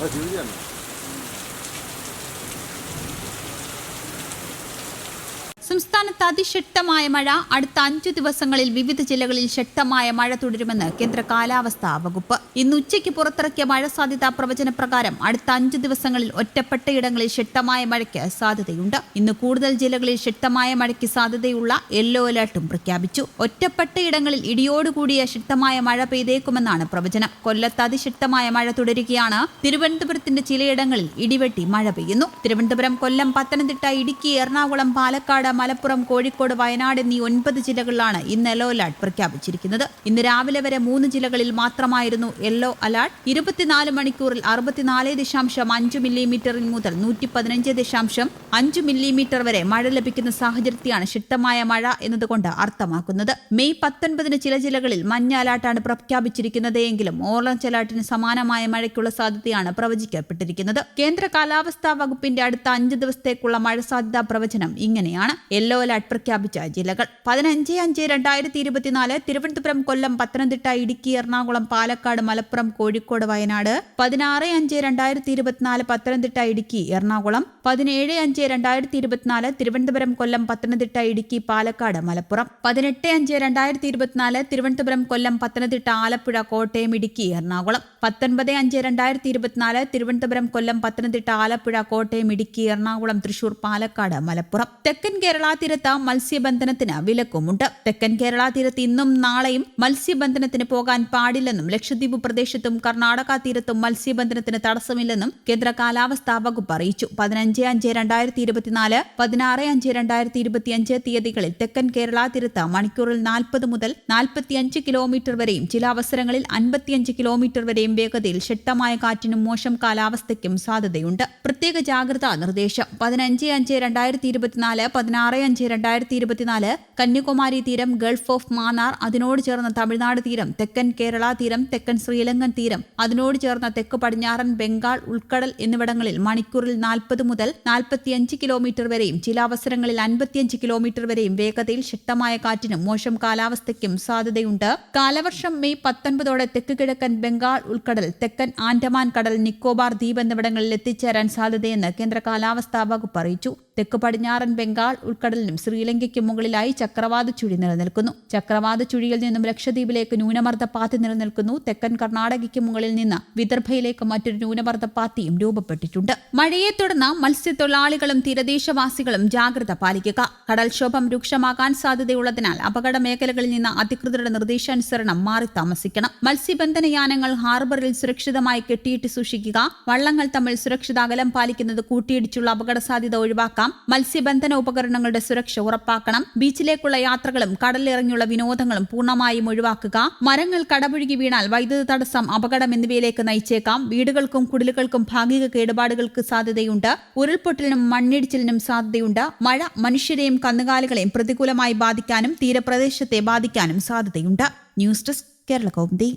അത് ജീവിതമാണ് സംസ്ഥാനത്ത് അതിശക്തമായ മഴ അടുത്ത അഞ്ചു ദിവസങ്ങളിൽ വിവിധ ജില്ലകളിൽ ശക്തമായ മഴ തുടരുമെന്ന് കേന്ദ്ര കാലാവസ്ഥാ വകുപ്പ്. ഇന്ന് ഉച്ചയ്ക്ക് പുറത്തിറക്കിയ മഴ സാധ്യതാ പ്രവചന പ്രകാരം അടുത്ത അഞ്ച് ദിവസങ്ങളിൽ ഒറ്റപ്പെട്ടയിടങ്ങളിൽ ശക്തമായ മഴയ്ക്ക് സാധ്യതയുണ്ട്. ഇന്ന് കൂടുതൽ ജില്ലകളിൽ ശക്തമായ മഴയ്ക്ക് സാധ്യതയുള്ള യെല്ലോ അലർട്ടും പ്രഖ്യാപിച്ചു. ഒറ്റപ്പെട്ടയിടങ്ങളിൽ ഇടിയോടുകൂടിയ ശക്തമായ മഴ പെയ്തേക്കുമെന്നാണ് പ്രവചനം. കൊല്ലത്ത് അതിശക്തമായ മഴ തുടരുകയാണ്. തിരുവനന്തപുരത്തിന്റെ ചിലയിടങ്ങളിൽ ഇടിവെട്ടി മഴ പെയ്യുന്നു. തിരുവനന്തപുരം കൊല്ലം പത്തനംതിട്ട ഇടുക്കി എറണാകുളം പാലക്കാട് മലപ്പുറം കോഴിക്കോട് വയനാട് എന്നീ ഒൻപത് ജില്ലകളിലാണ് ഇന്ന് യെല്ലോ അലർട്ട് പ്രഖ്യാപിച്ചിരിക്കുന്നത്. ഇന്ന് രാവിലെ വരെ മൂന്ന് ജില്ലകളിൽ മാത്രമായിരുന്നു യെല്ലോ അലർട്ട്. ഇരുപത്തിനാല് മണിക്കൂറിൽ അറുപത്തിനാല് ദശാംശം അഞ്ച് മില്ലിമീറ്ററിൽ മുതൽ നൂറ്റി പതിനഞ്ച് ദശാംശം അഞ്ച് മില്ലിമീറ്റർ വരെ മഴ ലഭിക്കുന്ന സാഹചര്യത്തെയാണ് ശക്തമായ മഴ എന്നതുകൊണ്ട് അർത്ഥമാക്കുന്നത്. മെയ് പത്തൊൻപതിന് ചില ജില്ലകളിൽ മഞ്ഞ അലർട്ടാണ് പ്രഖ്യാപിച്ചിരിക്കുന്നത് എങ്കിലും ഓറഞ്ച് അലർട്ടിന് സമാനമായ മഴയ്ക്കുള്ള സാധ്യതയാണ് പ്രവചിക്കപ്പെട്ടിരിക്കുന്നത്. കേന്ദ്ര കാലാവസ്ഥാ വകുപ്പിന്റെ അടുത്ത അഞ്ച് ദിവസത്തേക്കുള്ള മഴ സാധ്യതാ പ്രവചനം ഇങ്ങനെയാണ്. യെല്ലോ അലർട്ട് പ്രഖ്യാപിച്ച ജില്ലകൾ. പതിനഞ്ച് അഞ്ച് രണ്ടായിരത്തി ഇരുപത്തിനാല് തിരുവനന്തപുരം കൊല്ലം പത്തനംതിട്ട ഇടുക്കി എറണാകുളം പാലക്കാട് മലപ്പുറം കോഴിക്കോട് വയനാട് പതിനാറ് അഞ്ച് രണ്ടായിരത്തി ഇരുപത്തിനാല് പത്തനംതിട്ട ഇടുക്കി എറണാകുളം പതിനേഴ് അഞ്ച് രണ്ടായിരത്തി ഇരുപത്തിനാല് തിരുവനന്തപുരം കൊല്ലം പത്തനംതിട്ട ഇടുക്കി പാലക്കാട് മലപ്പുറം പതിനെട്ട് അഞ്ച് രണ്ടായിരത്തി ഇരുപത്തിനാല് തിരുവനന്തപുരം കൊല്ലം പത്തനംതിട്ട ആലപ്പുഴ കോട്ടയം ഇടുക്കി എറണാകുളം പത്തൊൻപത് അഞ്ച് രണ്ടായിരത്തി ഇരുപത്തിനാല് തിരുവനന്തപുരം കൊല്ലം പത്തനംതിട്ട ആലപ്പുഴ കോട്ടയം ഇടുക്കി എറണാകുളം തൃശൂർ പാലക്കാട് മലപ്പുറം തെക്കൻ കേരള തീരത്ത് മത്സ്യബന്ധനത്തിന് വിലക്കുമുണ്ട്. തെക്കൻ കേരള തീരത്ത് ഇന്നും നാളെയും മത്സ്യബന്ധനത്തിന് പോകാൻ പാടില്ലെന്നും ലക്ഷദ്വീപ് പ്രദേശത്തും കർണാടക തീരത്തും മത്സ്യബന്ധനത്തിന് തടസ്സമില്ലെന്നും കേന്ദ്ര കാലാവസ്ഥാ വകുപ്പ് അറിയിച്ചു. പതിനഞ്ച് അഞ്ച് രണ്ടായിരത്തി ഇരുപത്തിനാല് പതിനാറ് അഞ്ച് രണ്ടായിരത്തി ഇരുപത്തിയഞ്ച് തീയതികളിൽ തെക്കൻ കേരള തീരത്ത് മണിക്കൂറിൽ നാൽപ്പത് മുതൽ നാൽപ്പത്തിയഞ്ച് കിലോമീറ്റർ വരെയും ചില അവസരങ്ങളിൽ അൻപത്തിയഞ്ച് കിലോമീറ്റർ വരെയും വേഗതയിൽ ശക്തമായ കാറ്റിനും മോശം കാലാവസ്ഥയ്ക്കും സാധ്യതയുണ്ട്. പ്രത്യേക ജാഗ്രതാ നിർദ്ദേശം. പതിനഞ്ച് അഞ്ച് രണ്ടായിരത്തി ഇരുപത്തിനാല് പതിനാറ് അഞ്ച് രണ്ടായിരത്തി ഇരുപത്തിനാല് കന്യാകുമാരി തീരം ഗൾഫ് ഓഫ് മാന്നാർ അതിനോട് ചേർന്ന തമിഴ്നാട് തീരം തെക്കൻ കേരള തീരം തെക്കൻ ശ്രീലങ്കൻ തീരം അതിനോട് ചേർന്ന തെക്ക് പടിഞ്ഞാറൻ ബംഗാൾ ഉൾക്കടൽ എന്നിവിടങ്ങളിൽ മണിക്കൂറിൽ നാൽപ്പത് മുതൽ നാൽപ്പത്തിയഞ്ച് കിലോമീറ്റർ വരെയും ചില അവസരങ്ങളിൽ അൻപത്തിയഞ്ച് കിലോമീറ്റർ വരെയും വേഗതയിൽ ശക്തമായ കാറ്റിനും മോശം കാലാവസ്ഥയ്ക്കും സാധ്യതയുണ്ട്. കാലവർഷം മെയ് പത്തൊൻപതോടെ തെക്ക് കിഴക്കൻ ബംഗാൾ ഉൾക്കടൽ തെക്കൻ ആൻഡമാൻ കടൽ നിക്കോബാർ ദ്വീപ് എന്നിവിടങ്ങളിൽ എത്തിച്ചേരാൻ സാധ്യതയെന്ന് കേന്ദ്ര കാലാവസ്ഥാ വകുപ്പ് അറിയിച്ചു. തെക്ക് പടിഞ്ഞാറൻ ബംഗാൾ ഉൾക്കടലിനും ശ്രീലങ്കയ്ക്ക് മുകളിലായി ചക്രവാത ചുഴി നിലനിൽക്കുന്നു. ചക്രവാത ചുഴിയിൽ നിന്നും ലക്ഷദ്വീപിലേക്ക് ന്യൂനമർദ്ദപ്പാത്തി നിലനിൽക്കുന്നു. തെക്കൻ കർണാടകയ്ക്ക് മുകളിൽ നിന്ന് വിദർഭയിലേക്ക് മറ്റൊരു ന്യൂനമർദ്ദപ്പാത്തിയും രൂപപ്പെട്ടിട്ടുണ്ട്. മഴയെ തുടർന്ന് മത്സ്യത്തൊഴിലാളികളും തീരദേശവാസികളും ജാഗ്രത പാലിക്കുക. കടൽക്ഷോഭം രൂക്ഷമാകാൻ സാധ്യതയുള്ളതിനാൽ അപകട മേഖലകളിൽ നിന്ന് അധികൃതരുടെ നിർദ്ദേശാനുസരണം മാറി താമസിക്കണം. മത്സ്യബന്ധന യാനങ്ങൾ ഹാർബറിൽ സുരക്ഷിതമായി കെട്ടിയിട്ട് സൂക്ഷിക്കുക. വള്ളങ്ങൾ തമ്മിൽ സുരക്ഷിത അകലം പാലിക്കുന്നത് കൂട്ടിയിടിച്ചുള്ള അപകട സാധ്യത ഒഴിവാക്കാം മത്സ്യബന്ധന ഉപകരണങ്ങളുടെ സുരക്ഷ ഉറപ്പാക്കണം. ബീച്ചിലേക്കുള്ള യാത്രകളും കടലിറങ്ങിയുള്ള വിനോദങ്ങളും പൂർണമായും ഒഴിവാക്കുക. മരങ്ങൾ കടപുഴുകി വീണാൽ വൈദ്യുത തടസ്സം അപകടം എന്നിവയിലേക്ക് നയിച്ചേക്കാം. വീടുകൾക്കും കുടിലുകൾക്കും ഭാഗിക കേടുപാടുകൾക്ക് സാധ്യതയുണ്ട്. ഉരുൾപൊട്ടലിനും മണ്ണിടിച്ചിലിനും സാധ്യതയുണ്ട്. മഴ മനുഷ്യരെയും കന്നുകാലികളെയും പ്രതികൂലമായി ബാധിക്കാനും തീരപ്രദേശത്തെ ബാധിക്കാനും സാധ്യതയുണ്ട്. News desk Kerala Kaumudi.